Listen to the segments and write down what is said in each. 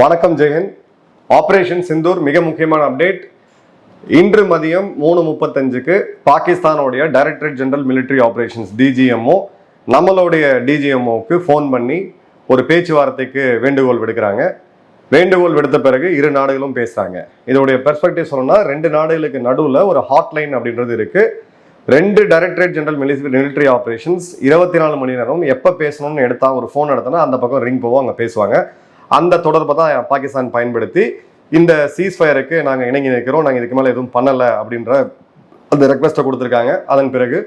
வணக்கம் ஜெயன். ஆப்ரேஷன் சிந்தூர் மிக முக்கியமான அப்டேட் இன்று மதியம் மூணு முப்பத்தஞ்சுக்கு பாகிஸ்தானோடைய directorate general military operations DGMO நம்மளுடைய டிஜிஎம்ஓக்கு ஃபோன் பண்ணி ஒரு பேச்சுவார்த்தைக்கு வேண்டுகோள் விடுக்கிறாங்க. வேண்டுகோள் விடுத்த பிறகு இரு நாடுகளும் பேசுகிறாங்க இதோடைய பெர்ஸ்பெக்டிவ் சொல்லணும்னா ரெண்டு நாடுகளுக்கு நடுவில் ஒரு ஹாட்லைன் அப்படின்றது இருக்குது ரெண்டு டைரக்டரேட் ஜெனரல் மிலிட்டரி ஆப்ரேஷன்ஸ் இருபத்தி நாலு மணி நேரம் எப்போ பேசணும்னு எடுத்தால் ஒரு ஃபோன் எடுத்தோன்னா அந்த பக்கம் ரிங் போவோம் அங்கே பேசுவாங்க. அந்த தொடர்பை தான் பாகிஸ்தான் பயன்படுத்தி இந்த சீஸ் ஃபயருக்கு நாங்கள் இணங்கி நிற்கிறோம். நாங்கள் இதுக்கு மேலே எதுவும் பண்ணலை அப்படின்ற அந்த ரெக்வஸ்ட்டை கொடுத்துருக்காங்க. அதன் பிறகு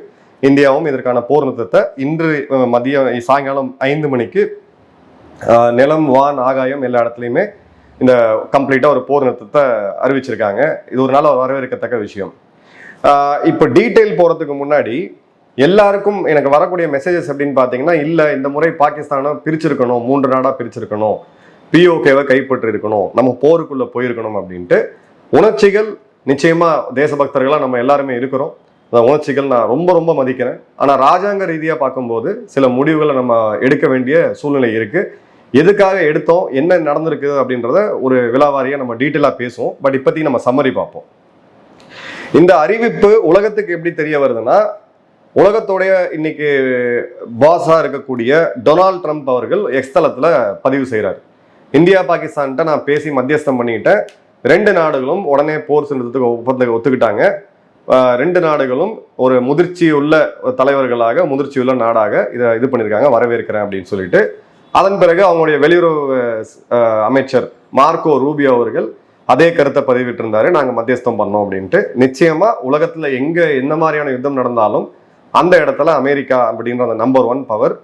இந்தியாவும் இதற்கான போர் நிறுத்தத்தை இன்று மதியம் சாயங்காலம் ஐந்து மணிக்கு நிலம் வான் ஆகாயம் எல்லா இடத்துலையுமே இந்த கம்ப்ளீட்டாக ஒரு போர் நிறுத்தத்தை அறிவிச்சிருக்காங்க. இது ஒரு நாள் வரவேற்கத்தக்க விஷயம். இப்போ டீட்டெயில் போகிறதுக்கு முன்னாடி எல்லாருக்கும் எனக்கு வரக்கூடிய மெசேஜஸ் அப்படின்னு பார்த்தீங்கன்னா இல்லை இந்த முறை பாகிஸ்தானை பிரிச்சிருக்கணும் மூன்று நாடாக பிரிச்சிருக்கணும். பிஓகேவை கைப்பற்றி இருக்கணும் நம்ம போருக்குள்ள போயிருக்கணும் அப்படின்ட்டு உணர்ச்சிகள் நிச்சயமா தேசபக்தர்களாக நம்ம எல்லாருமே இருக்கிறோம். அந்த உணர்ச்சிகள் நான் ரொம்ப ரொம்ப மதிக்கிறேன். ஆனால் ராஜாங்க ரீதியாக பார்க்கும்போது சில முடிவுகளை நம்ம எடுக்க வேண்டிய சூழ்நிலை இருக்கு. எதுக்காக எடுத்தோம்? என்ன நடந்திருக்கு அப்படின்றத ஒரு விழாவாரியாக நம்ம டீட்டெயிலாக பேசுவோம். பட் இப்போதைக்கு நம்ம சம்மரி பார்ப்போம். இந்த அறிவிப்பு உலகத்துக்கு எப்படி தெரிய வருதுன்னா உலகத்தோடைய இன்னைக்கு பாஸாக இருக்கக்கூடிய டொனால்ட் ட்ரம்ப் அவர்கள் எக்ஸ்தலத்தில் பதிவு செய்கிறார் இந்தியா பாகிஸ்தான்கிட்ட நான் பேசி மத்தியஸ்தம் பண்ணிக்கிட்டேன். ரெண்டு நாடுகளும் உடனே போர் செலுத்தத்துக்கு ஒப்பந்த ஒத்துக்கிட்டாங்க. ரெண்டு நாடுகளும் ஒரு முதிர்ச்சியுள்ள தலைவர்களாக முதிர்ச்சியுள்ள நாடாக இதை இது பண்ணியிருக்காங்க வரவேற்கிறேன் அப்படின்னு சொல்லிட்டு. அதன் பிறகு அவங்களுடைய வெளியுறவு அமைச்சர் மார்க்கோ ரூபியோ அவர்கள் அதே கருத்தை பதிவிட்டிருந்தாரு. நாங்கள் மத்தியஸ்தம் பண்ணோம் அப்படின்ட்டு. நிச்சயமா உலகத்தில் எங்கே என்ன மாதிரியான யுத்தம் நடந்தாலும் அந்த இடத்துல அமெரிக்கா அப்படின்ற அந்த நம்பர் ஒன் பவர்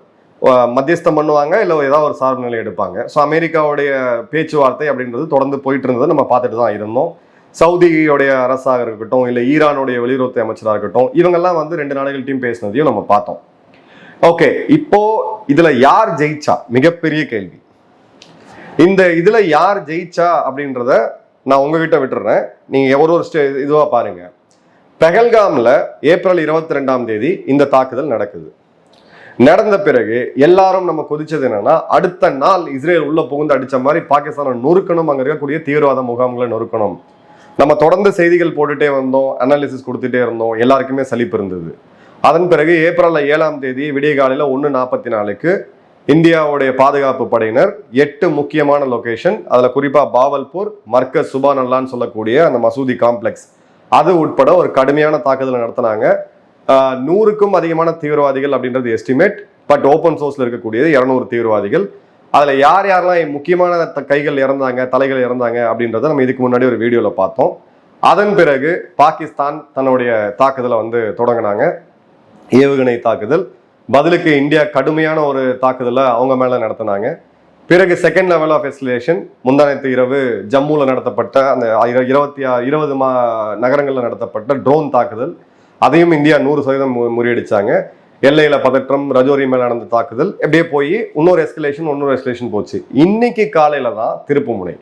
மத்தியஸ்தம் பண்ணுவாங்க இல்லை ஏதாவது ஒரு சார்பு நிலை எடுப்பாங்க. ஸோ அமெரிக்காவுடைய பேச்சுவார்த்தை அப்படின்றது தொடர்ந்து போயிட்டு இருந்தது நம்ம பார்த்துட்டு தான் இருந்தோம். சவுதியோடைய அரசாக இருக்கட்டும் இல்லை ஈரானுடைய வெளியுறவுத்துறை அமைச்சராக இருக்கட்டும் இவங்கெல்லாம் வந்து ரெண்டு நாடுகள்ட்டையும் பேசினதையும் நம்ம பார்த்தோம். ஓகே இப்போ இதுல யார் ஜெயிச்சா? மிகப்பெரிய கேள்வி. இந்த இதுல யார் ஜெயிச்சா அப்படின்றத நான் உங்ககிட்ட விட்டுறேன். நீங்க ஒரு ஒரு ஸ்டே இதுவா பாருங்க. பெகல்காம்ல ஏப்ரல் இருபத்தி ரெண்டாம் தேதி இந்த தாக்குதல் நடக்குது. நடந்த பிறகு எல்லாரும் நம்ம கொதிச்சது என்னன்னா அடுத்த நாள் இஸ்ரேல் உள்ள புகுந்து அடிச்ச மாதிரி பாகிஸ்தானை நொறுக்கணும் அங்க இருக்கக்கூடிய தீவிரவாத முகாம்களை நொறுக்கணும். நம்ம தொடர்ந்து செய்திகள் போட்டுட்டே வந்தோம் அனாலிசிஸ் கொடுத்துட்டே இருந்தோம் எல்லாருக்குமே சலிப்பு இருந்தது. அதன் பிறகு ஏப்ரல் ஏழாம் தேதி விடிய காலையில ஒன்று நாற்பத்தி நாலுக்கு இந்தியாவுடைய பாதுகாப்பு படையினர் எட்டு முக்கியமான லொகேஷன் அதுல குறிப்பா பாவல்பூர் மர்கஸ் சுபானல்லான்னு சொல்லக்கூடிய அந்த மசூதி காம்ப்ளெக்ஸ் அது உட்பட ஒரு கடுமையான தாக்குதலை நடத்தினாங்க. நூறுக்கும் அதிகமான தீவிரவாதிகள் அப்படின்றது எஸ்டிமேட் பட் ஓப்பன் சோர்ஸில் இருக்கக்கூடியது இரநூறு தீவிரவாதிகள். அதில் யார் யாரெல்லாம் முக்கியமான கைகள் இறந்தாங்க தலைகள் இறந்தாங்க அப்படின்றத நம்ம இதுக்கு முன்னாடி ஒரு வீடியோவில் பார்த்தோம். அதன் பிறகு பாகிஸ்தான் தன்னுடைய தாக்குதலை வந்து தொடங்கினாங்க. ஏவுகணை தாக்குதல். பதிலுக்கு இந்தியா கடுமையான ஒரு தாக்குதலை அவங்க மேலே நடத்தினாங்க. பிறகு செகண்ட் லெவல் ஆஃப் எஸ்லேஷன் முந்தானத்து இரவு ஜம்முவில் நடத்தப்பட்ட அந்த இருபத்தி இருபது மா நகரங்களில் நடத்தப்பட்ட ட்ரோன் தாக்குதல். அதையும் இந்தியா நூறு சதவீதம் முறியடிச்சாங்க. எல்லையில பதற்றம் ரஜோரி மேல நடந்த தாக்குதல் எப்படியே போய் இன்னொரு எஸ்கலேஷன் இன்னொரு எஸ்கலேஷன் போச்சு. இன்னைக்கு காலையில தான் திருப்புமுனை.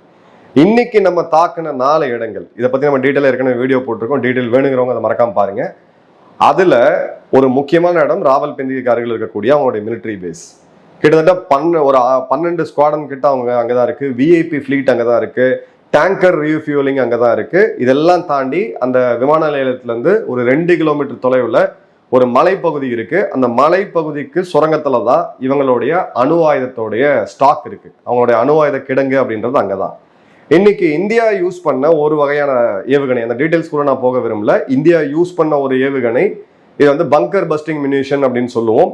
இன்னைக்கு நம்ம தாக்குன நாலு இடங்கள் இதை பத்தி நம்ம டீட்டெயில் ஏற்கனவே வீடியோ போட்டிருக்கோம். டீட்டெயில் வேணுங்கிறவங்க அதை மறக்காம பாருங்க. அதுல ஒரு முக்கியமான இடம் ராவல்பிண்டிக்கு அருகில் இருக்கக்கூடிய அவங்களுடைய மிலிட்டரி பேஸ் கிட்டத்தட்ட பன்ன ஒரு பன்னெண்டு ஸ்குவாடன் கிட்ட அவங்க அங்கதான் இருக்கு. விஐபி ஃபிளீட் அங்கதான் இருக்கு. டேங்கர் ரீஃபியூலிங் அங்கதான் இருக்குது இதெல்லாம் தாண்டி அந்த விமான நிலையத்துலேருந்து ஒரு ரெண்டு கிலோமீட்டர் தொலைவில் ஒரு மலைப்பகுதி இருக்குது அந்த மலைப்பகுதிக்கு சுரங்கத்தில் தான் இவங்களுடைய அணு ஆயுதத்தோடைய ஸ்டாக் இருக்குது அவங்களுடைய அணு ஆயுத கிடங்கு அப்படின்றது அங்கே தான். இன்னைக்கு இந்தியா யூஸ் பண்ண ஒரு வகையான ஏவுகணை அந்த டீட்டெயில்ஸ் கூட நான் போக விரும்பல. இந்தியா யூஸ் பண்ண ஒரு ஏவுகணை இது வந்து பங்கர் பஸ்டிங் மினிஷன் அப்படின்னு சொல்லுவோம்.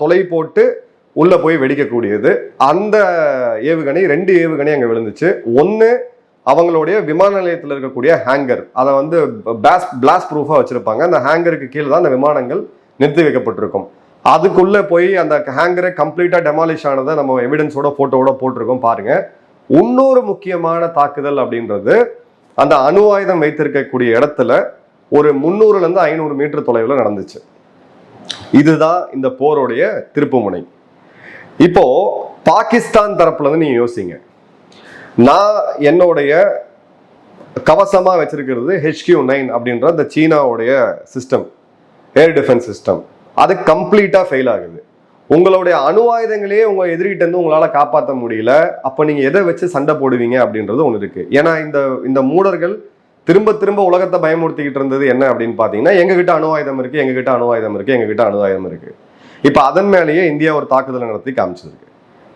தொலை போட்டு உள்ளே போய் வெடிக்கக்கூடியது. அந்த ஏவுகணை ரெண்டு ஏவுகணை அங்கே விழுந்துச்சு. ஒன்று அவங்களுடைய விமான நிலையத்தில் இருக்கக்கூடிய ஹேங்கர் அதை வந்து பேஸ் பிளாஸ்ட் ப்ரூஃபாக வச்சுருப்பாங்க. அந்த ஹேங்கருக்கு கீழே தான் அந்த விமானங்கள் நிறுத்தி வைக்கப்பட்டிருக்கும். அதுக்குள்ளே போய் அந்த ஹேங்கரை கம்ப்ளீட்டாக டெமாலிஷ் ஆனதை நம்ம எவிடன்ஸோட ஃபோட்டோவோட போட்டிருக்கோம் பாருங்கள் இன்னொரு முக்கியமான தாக்குதல் அப்படின்றது அந்த அணு ஆயுதம் வைத்திருக்கக்கூடிய இடத்துல ஒரு முந்நூறுலேருந்து ஐநூறு மீட்டர் தொலைவில் நடந்துச்சு. இதுதான் இந்த போருடைய திருப்புமுனை இப்போ பாகிஸ்தான் தரப்புல இருந்து நீங்க யோசிங்க. நான் என்னுடைய கவசமா வச்சிருக்கிறது ஹெச்கியூ நைன் அப்படின்ற அந்த சீனாவுடைய சிஸ்டம் ஏர் டிஃபென்ஸ் சிஸ்டம் அது கம்ப்ளீட்டா ஃபெயில் ஆகுது. உங்களுடைய அணு ஆயுதங்களே உங்க எதிரிகிட்ட இருந்து உங்களால காப்பாற்ற முடியல. அப்ப நீங்க எதை வச்சு சண்டை போடுவீங்க அப்படின்றது ஒண்ணு இருக்கு. ஏன்னா இந்த இந்த மூடர்கள் திரும்ப திரும்ப உலகத்தை பயமுறுத்திக்கிட்டு இருந்தது என்ன அப்படின்னு பாத்தீங்கன்னா எங்ககிட்ட அணு ஆயுதம் இருக்கு எங்ககிட்ட அணு ஆயுதம் இருக்கு எங்ககிட்ட அணு ஆயுதம் இருக்கு. இப்போ அதன் மேலேயே இந்தியா ஒரு தாக்குதல் நடத்தி காமிச்சிருக்கு.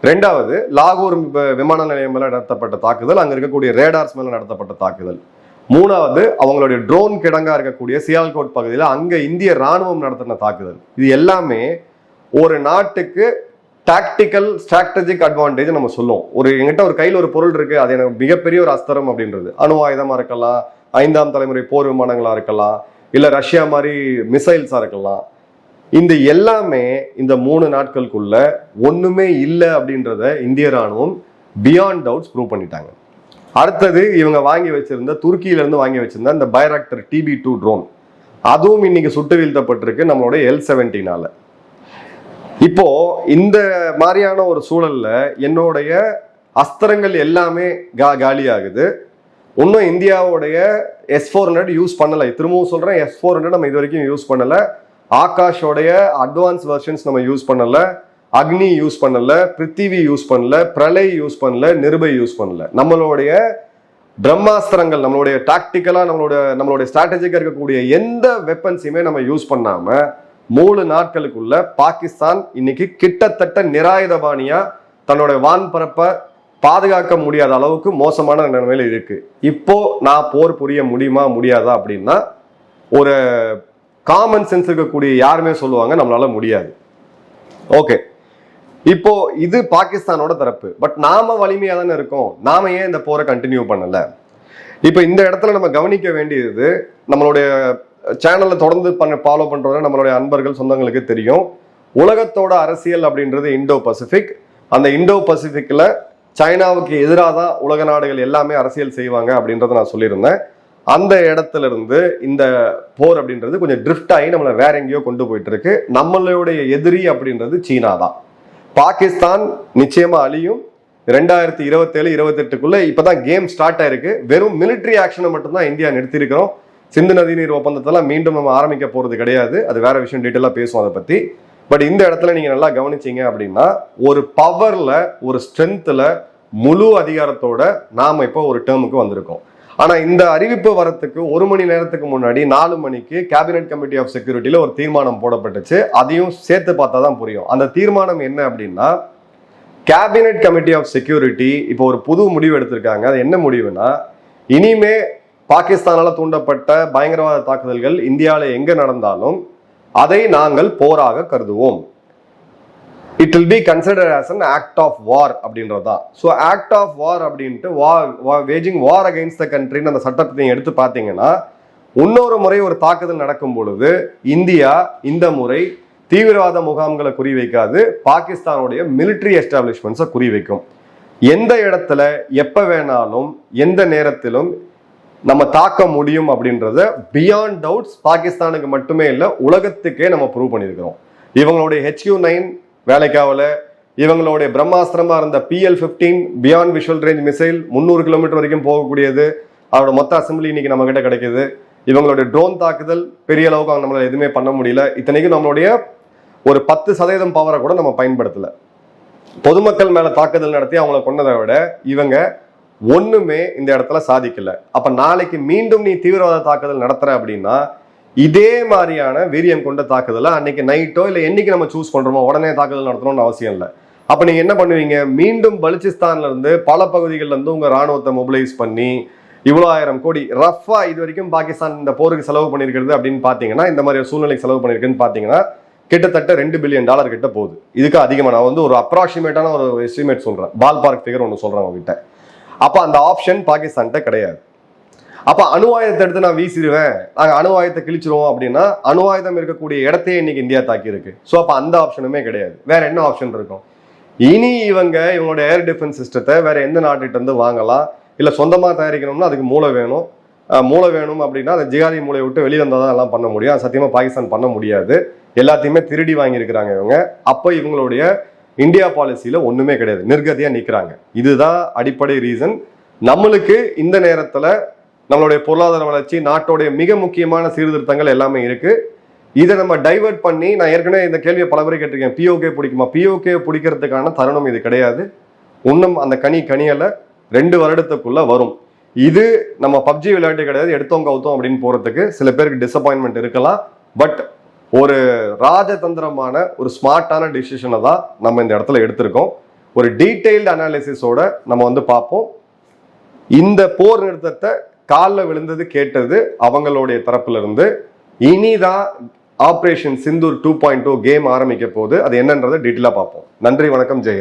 ரெண்டாவது லாகூர் விமான நிலையம் மேலே நடத்தப்பட்ட தாக்குதல் அங்கே இருக்கக்கூடிய ரேடார்ஸ் மேலே நடத்தப்பட்ட தாக்குதல். மூணாவது அவங்களுடைய ட்ரோன் கிடங்கா இருக்கக்கூடிய சியால்கோட் பகுதியில் அங்கே இந்திய ராணுவம் நடத்தின தாக்குதல். இது எல்லாமே ஒரு நாட்டுக்கு டாக்டிக்கல் ஸ்ட்ராட்டஜிக் அட்வான்டேஜ் நம்ம சொல்லுவோம். ஒரு எங்கிட்ட ஒரு கையில் ஒரு பொருள் இருக்கு அது எனக்கு மிகப்பெரிய ஒரு அஸ்திரம் அப்படின்றது. அணு ஆயுதமா இருக்கலாம் ஐந்தாம் தலைமுறை போர் விமானங்களா இருக்கலாம் இல்லை ரஷ்யா மாதிரி மிசைல்ஸாக இருக்கலாம். இந்த எல்லாமே இந்த மூணு நாட்களுக்குள்ள ஒண்ணுமே இல்லை அப்படின்றத இந்திய ராணுவம் பியாண்ட் டவுட்ஸ் ப்ரூவ் பண்ணிட்டாங்க. அடுத்தது இவங்க வாங்கி வச்சிருந்த துருக்கியில இருந்து வாங்கி வச்சிருந்த இந்த பைராக்டர் டிபி டூ ட்ரோன் அதுவும் இன்னைக்கு சுட்டு வீழ்த்தப்பட்டிருக்கு நம்மளுடைய எல் செவன்டீனால இப்போ இந்த மாதிரியான ஒரு சூழல்ல என்னுடைய அஸ்திரங்கள் எல்லாமே கா காலியாகுது. இன்னும் இந்தியாவுடைய எஸ் ஃபோர் ஹண்ட்ரட் யூஸ் பண்ணலை. திரும்பவும் சொல்றேன் எஸ் ஃபோர் ஹண்ட்ரட் நம்ம இது வரைக்கும் யூஸ் பண்ணலை. ஆகாஷோடைய அட்வான்ஸ் வெர்ஷன்ஸ் நம்ம யூஸ் பண்ணல அக்னி யூஸ் பண்ணல பிருத்திவி யூஸ் பண்ணல பிரளய் யூஸ் பண்ணல நிருபை யூஸ் பண்ணல. நம்மளுடைய பிரம்மாஸ்திரங்கள் நம்மளுடைய டாக்டிக்கலாக நம்மளோட நம்மளுடைய ஸ்ட்ராட்டஜிக்காக இருக்கக்கூடிய எந்த வெப்பன்ஸையுமே நம்ம யூஸ் பண்ணாம மூணு நாட்களுக்குள்ள பாகிஸ்தான் இன்னைக்கு கிட்டத்தட்ட நிராயுதபாணியா தன்னோட வான்பரப்பை பாதுகாக்க முடியாத அளவுக்கு மோசமான நிலைமையில இருக்கு. இப்போ நான் போர் புரிய முடியுமா முடியாதா அப்படின்னா ஒரு காமன் சென்ஸ் இருக்கக்கூடிய யாருமே சொல்லுவாங்க நம்மளால முடியாது. ஓகே இப்போ இது பாகிஸ்தானோட தரப்பு. பட் நாம வலிமையா தானே இருக்கோம். நாம ஏன் இந்த போரை கண்டினியூ பண்ணல? இப்போ இந்த இடத்துல நம்ம கவனிக்க வேண்டியது நம்மளுடைய சேனலில் தொடர்ந்து பண்ண ஃபாலோ பண்றவங்க நம்மளுடைய அன்பர்கள் சொந்தங்களுக்கு தெரியும். உலகத்தோட அரசியல் அப்படின்றது இண்டோ பசிபிக் அந்த இண்டோ பசிபிக்ல சைனாவுக்கு எதிராக தான் உலக நாடுகள் எல்லாமே அரசியல் செய்வாங்க அப்படின்றத நான் சொல்லியிருந்தேன். அந்த இடத்துல இருந்து இந்த போர் அப்படின்றது கொஞ்சம் ட்ரிஃப்ட் ஆகி நம்மளை வேற எங்கேயோ கொண்டு போயிட்டு இருக்கு நம்மளுடைய எதிரி அப்படின்றது சீனா தான் பாகிஸ்தான் நிச்சயமா அழியும். ரெண்டாயிரத்தி இருபத்தேழு இருபத்தெட்டுக்குள்ள இப்பதான் கேம் ஸ்டார்ட் ஆயிருக்கு. வெறும் மிலிட்டரி ஆக்ஷனை மட்டும்தான் இந்தியா நிறுத்தியிருக்கிறோம். சிந்து நதி நீர் ஒப்பந்தத்தெல்லாம் மீண்டும் நம்ம ஆரம்பிக்க போறது கிடையாது. அது வேற விஷயம் டீட்டெயிலாக பேசுவோம் அதை பத்தி. பட் இந்த இடத்துல நீங்க நல்லா கவனிச்சீங்க அப்படின்னா ஒரு பவர்ல ஒரு ஸ்ட்ரென்த்ல முழு அதிகாரத்தோட நாம இப்போ ஒரு டேர்முக்கு வந்திருக்கோம். ஆனா இந்த அறிவிப்பு வரத்துக்கு ஒரு மணி நேரத்துக்கு முன்னாடி நாலு மணிக்கு கேபினெட் கமிட்டி ஆஃப் செக்யூரிட்டியில ஒரு தீர்மானம் போடப்பட்டுச்சு. அதையும் சேர்த்து பார்த்தா தான் புரியும். அந்த தீர்மானம் என்ன அப்படின்னா கேபினெட் கமிட்டி ஆஃப் செக்யூரிட்டி இப்போ ஒரு புது முடிவு எடுத்திருக்காங்க. அது என்ன முடிவுனா இனிமே பாகிஸ்தானால தூண்டப்பட்ட பயங்கரவாத தாக்குதல்கள் இந்தியாவில் எங்க நடந்தாலும் அதை நாங்கள் போராக கருதுவோம். It will be consider as an act of war அப்படின்றது. தான் ஸோ ஆக்ட் ஆஃப் வார் அப்படின்ட்டு வார் வேஜிங் வார் அகைன்ஸ்ட் த கண்ட்ரின்னு அந்த சட்டத்தை நீங்கள் எடுத்து பார்த்தீங்கன்னா இன்னொரு முறை ஒரு தாக்குதல் நடக்கும் பொழுது இந்தியா இந்த முறை தீவிரவாத முகாம்களை குறிவைக்காது பாகிஸ்தானுடைய மிலிட்ரி எஸ்டாப்ளிஷ்மெண்ட்ஸை குறிவைக்கும். எந்த இடத்துல எப்போ வேணாலும் எந்த நேரத்திலும் நம்ம தாக்க முடியும் அப்படின்றத பியாண்ட் டவுட்ஸ் பாகிஸ்தானுக்கு மட்டுமே இல்லை உலகத்துக்கே நம்ம ப்ரூவ் பண்ணியிருக்கிறோம். இவங்களுடைய ஹெச்யூ நைன் வேலைக்காவல இவங்களுடைய பிரம்மாஸ்திரமா இருந்த PL fifteen beyond visual range missile முந்நூறு கிலோமீட்டர் வரைக்கும் போகக்கூடியது. அதோட மொத்த அசம்பிளி இன்னைக்கு நம்ம கிட்ட கிடைக்குது. இவங்களுடைய ட்ரோன் தாக்குதல் பெரிய அளவுக்கு அவங்க நம்மளால எதுவுமே பண்ண முடியல. இத்தனைக்கும் நம்மளுடைய ஒரு பத்து சதவீதம் பவரை கூட நம்ம பயன்படுத்தல. பொதுமக்கள் மேல தாக்குதல் நடத்தி அவங்கள கொன்னதை விட இவங்க ஒண்ணுமே இந்த இடத்துல சாதிக்கல. அப்ப நாளைக்கு மீண்டும் நீ தீவிரவாத தாக்குதல் நடத்துற அப்படின்னா இதே மாதிரியான வீரியம் கொண்ட தாக்குதலை அன்னைக்கு நைட்டோ இல்லை என்னைக்கு நம்ம சூஸ் பண்ணுறோமோ உடனே தாக்குதல் நடத்தணும்னு அவசியம் இல்லை. அப்போ நீங்கள் என்ன பண்ணுவீங்க? மீண்டும் பலுச்சிஸ்தான்லேருந்து பல பகுதிகளிலேருந்து உங்கள் ராணுவத்தை மொபிலைஸ் பண்ணி இவ்வளோ ஆயிரம் கோடி ரஃபாக இது வரைக்கும் பாகிஸ்தான் இந்த போருக்கு செலவு பண்ணியிருக்கிறது அப்படின்னு பார்த்தீங்கன்னா இந்த மாதிரி சூழ்நிலைக்கு செலவு பண்ணியிருக்குன்னு பார்த்தீங்கன்னா கிட்டத்தட்ட ரெண்டு பில்லியன் டாலர் கிட்ட போகுது. இதுக்கு அதிகமாக நான் வந்து ஒரு அப்ராக்சிமேட்டான ஒரு எஸ்டிமேட் சொல்கிறேன் பால் பார்க் ஃபிகர் ஒன்று சொல்கிறேன் உங்ககிட்ட. அப்போ அந்த ஆப்ஷன் பாகிஸ்தான்கிட்ட கிடையாது. அப்போ அணுவாயுதத்தை எடுத்து நான் வீசிடுவேன். நாங்கள் அணுவாயுதத்தை கிழிச்சிருவோம் அப்படின்னா அணுவாயுதம் இருக்கக்கூடிய இடத்தையே இன்னைக்கு இந்தியா தாக்கி இருக்கு ஸோ அப்போ அந்த ஆப்ஷனுமே கிடையாது. வேற என்ன ஆப்ஷன் இருக்கும்? இனி இவங்க இவங்களோட ஏர் டிஃபென்ஸ் சிஸ்டத்தை வேற எந்த நாட்டுகிட்ட இருந்து வாங்கலாம்? இல்லை சொந்தமாக தயாரிக்கணும்னா அதுக்கு மூளை வேணும். மூளை வேணும் அப்படின்னா அந்த ஜிகாதி மூளையை விட்டு வெளியே வந்தால் தான் எல்லாம் பண்ண முடியும். அது சத்தியமாக பாகிஸ்தான் பண்ண முடியாது. எல்லாத்தையுமே திருடி வாங்கியிருக்கிறாங்க இவங்க. அப்போ இவங்களுடைய இந்தியா பாலிசியில ஒண்ணுமே கிடையாது. நிர்கதியா நிற்கிறாங்க இதுதான் அடிப்படை ரீசன் நம்மளுக்கு இந்த நேரத்துல நம்மளுடைய பொருளாதார வளர்ச்சி நாட்டோடைய மிக முக்கியமான சீர்திருத்தங்கள் எல்லாமே இருக்கு. இதை நம்ம டைவர்ட் பண்ணி நான் ஏற்கனவே இந்த கேள்வியை பல முறை கேட்டிருக்கேன். பிஓகே பிடிக்குமா? பிஓகே பிடிக்கிறதுக்கான தருணம் இது கிடையாது. இன்னும் அந்த கனி கனியல ரெண்டு வருடத்துக்குள்ள வரும். இது நம்ம பப்ஜி விளையாட்டு கிடையாது எடுத்தோம் கவுத்தோம் அப்படின்னு போறதுக்கு சில பேருக்கு டிசப்பாயின்மெண்ட் இருக்கலாம். பட் ஒரு ராஜதந்திரமான ஒரு ஸ்மார்ட்டான டிசிஷனை தான் நம்ம இந்த இடத்துல எடுத்திருக்கோம். ஒரு டீட்டெயில்டு அனாலிசிஸோட நம்ம வந்து பார்ப்போம். இந்த போர் நிறுத்தத்தை காலில் விழுந்தது கேட்டது அவங்களுடைய தரப்புல இருந்து இனிதான் operation Sindoor two point two game ஆரம்பிக்க போது அது என்னன்றதை டீட்டெயிலாக பார்ப்போம். நன்றி வணக்கம் ஜெய